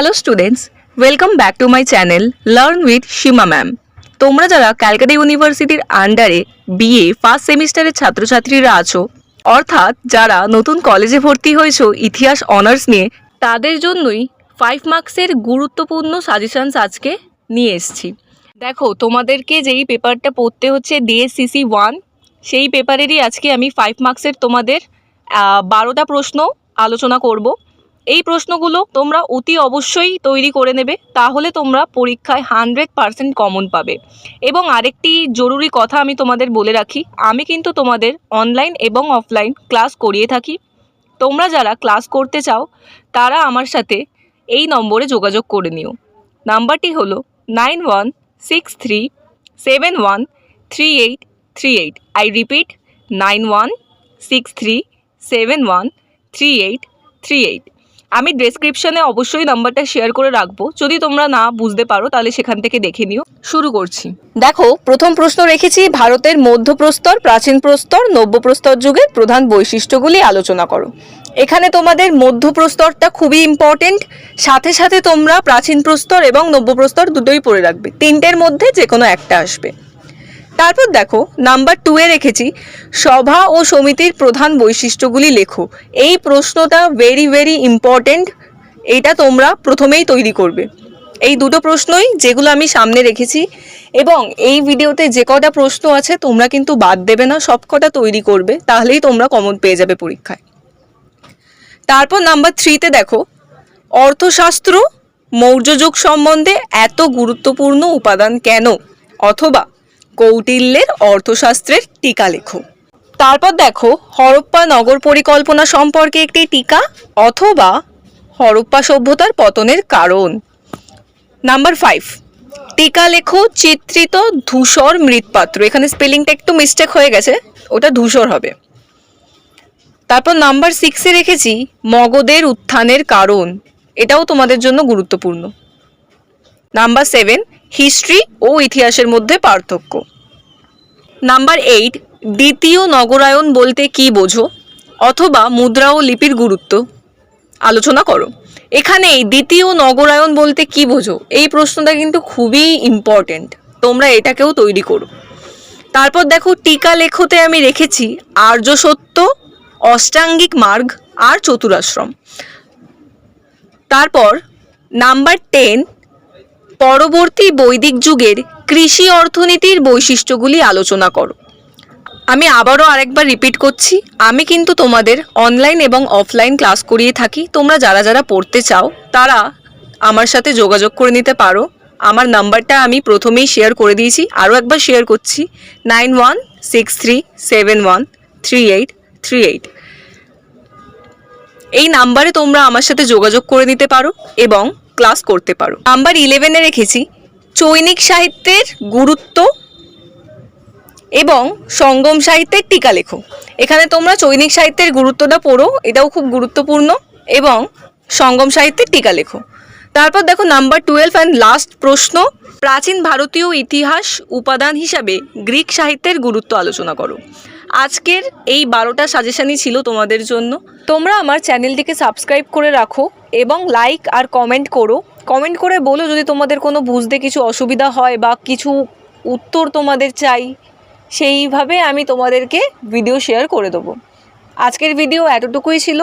Hello students welcome back to my channel learn with Seema ma'am তোমরা যারা ক্যালকাটা ইউনিভার্সিটির আন্ডারে বিএ ফার্স্ট সেমিস্টারের ছাত্রছাত্রীরা আছো, অর্থাৎ যারা নতুন কলেজে ভর্তি হয়েছো ইতিহাস অনার্স নিয়ে, তাদের জন্যই ফাইভ মার্কসের গুরুত্বপূর্ণ সাজেশনস আজকে নিয়ে এসছি। দেখো, তোমাদেরকে যেই পেপারটা পড়তে হচ্ছে ডিএসসিসি ওয়ান সেই পেপারেরই আজকে আমি ফাইভ মার্কসের তোমাদের বারোটা প্রশ্ন আলোচনা করব। এই প্রশ্নগুলো তোমরা অতি অবশ্যই তৈরি করে নেবে, তাহলে তোমরা পরীক্ষায় হানড্রেড পারসেন্ট কমন পাবে। এবং আরেকটি জরুরি কথা আমি তোমাদের বলে রাখি, আমি কিন্তু তোমাদের অনলাইন এবং অফলাইন ক্লাস করিয়ে থাকি। তোমরা যারা ক্লাস করতে চাও, তারা আমার সাথে এই নম্বরে যোগাযোগ করে নিও। নাম্বারটি হলো nine one six three seven one three eight three eight I repeat nine one six three seven one three eight three eight আমি ডেসক্রিপশনে অবশ্যই নাম্বারটা শেয়ার করে রাখব। যদি তোমরা না বুঝতে পারো, তাহলে সেখান থেকে দেখে নিও। শুরু করছি। দেখো, প্রথম প্রশ্ন রেখেছি, ভারতের মধ্যপ্রস্তর, প্রাচীন প্রস্তর, নব্যপ্রস্তর যুগের প্রধান বৈশিষ্ট্যগুলি আলোচনা করো। এখানে তোমাদের মধ্যপ্রস্তরটা খুবই ইম্পর্টেন্ট সাথে সাথে তোমরা প্রাচীন প্রস্তর এবং নব্যপ্রস্তর দুটোই পড়ে রাখবে। তিনটের মধ্যে যে কোনো একটা আসবে। তারপর দেখো, নাম্বার টু এ রেখেছি, সভা ও সমিতির প্রধান বৈশিষ্ট্যগুলি লেখো। এই প্রশ্নটা ভেরি ভেরি ইম্পর্টেন্ট এটা তোমরা প্রথমেই তৈরি করবে। এই দুটো প্রশ্নই যেগুলো আমি সামনে রেখেছি, এবং এই ভিডিওতে যে কটা প্রশ্ন আছে, তোমরা কিন্তু বাদ দেবে না, সব কটা তৈরি করবে, তাহলেই তোমরা কমন পেয়ে যাবে পরীক্ষায়। তারপর নাম্বার থ্রিতে দেখো, অর্থশাস্ত্র মৌর্য যুগ সম্বন্ধে এত গুরুত্বপূর্ণ উপাদান কেন? অথবা কৌটিল্যের অর্থশাস্ত্রের টিকা লেখো। তারপর দেখো, হরপ্পা নগর পরিকল্পনা সম্পর্কে একটি টিকা অথবা হরপ্পা সভ্যতার পতনের কারণ। নাম্বার ফাইভ টিকা লেখো চিত্রিত ধূসর মৃৎপাত্র। এখানে স্পেলিংটা একটু মিস্টেক হয়ে গেছে, ওটা ধূসর হবে। তারপর নাম্বার সিক্সে রেখেছি, মগধের উত্থানের কারণ। এটাও তোমাদের জন্য গুরুত্বপূর্ণ। নাম্বার সেভেন হিস্ট্রি ও ইতিহাসের মধ্যে পার্থক্য। নাম্বার এইট, দ্বিতীয় নগরায়ন বলতে কি বোঝো? অথবা মুদ্রা ও লিপির গুরুত্ব? আলোচনা করো। এখানে এই দ্বিতীয় নগরায়ন বলতে কি বোঝো? এই প্রশ্নটা কিন্তু খুবই ইম্পর্টেন্ট তোমরা এটাকেও তৈরি করো। তারপর দেখো, টিকা লেখতে আমি রেখেছি আর্য সত্য, অষ্টাঙ্গিক মার্গ আর চতুরাশ্রম। তারপর নাম্বার টেন পরবর্তী বৈদিক যুগের কৃষি অর্থনীতির বৈশিষ্ট্যগুলি আলোচনা করো। আমি আবারও আরেকবার রিপিট করছি, আমি কিন্তু তোমাদের অনলাইন এবং অফলাইন ক্লাস করিয়ে থাকি। তোমরা যারা যারা পড়তে চাও, তারা আমার সাথে যোগাযোগ করে নিতে পারো। আমার নাম্বারটা আমি প্রথমেই শেয়ার করে দিয়েছি, আরও একবার শেয়ার করছি nine one six three seven one three eight three eight এই নাম্বারে তোমরা আমার সাথে যোগাযোগ করে নিতে পারো এবং ক্লাস করতে পারো। নাম্বার ইলেভেনে রেখেছি, চৈনিক সাহিত্যের গুরুত্ব এবং সঙ্গম সাহিত্যের টিকা লেখো। এখানে তোমরা চৈনিক সাহিত্যের গুরুত্বটা পড়ো, এটাও খুব গুরুত্বপূর্ণ, এবং সঙ্গম সাহিত্যের টিকা লেখো। তারপর দেখো নাম্বার টুয়েলভ অ্যান্ড লাস্ট প্রশ্ন, প্রাচীন ভারতীয় ইতিহাস উপাদান হিসাবে গ্রিক সাহিত্যের গুরুত্ব আলোচনা করো। আজকের এই বারোটা সাজেশানই ছিল তোমাদের জন্য। তোমরা আমার চ্যানেলটিকে সাবস্ক্রাইব করে রাখো এবং লাইক আর কমেন্ট করো। কমেন্ট করে বলো যদি তোমাদের কোনো বুঝতে কিছু অসুবিধা হয় বা কিছু উত্তর তোমাদের চাই, সেইভাবে আমি তোমাদেরকে ভিডিও শেয়ার করে দেবো। আজকের ভিডিও এতটুকুই ছিল।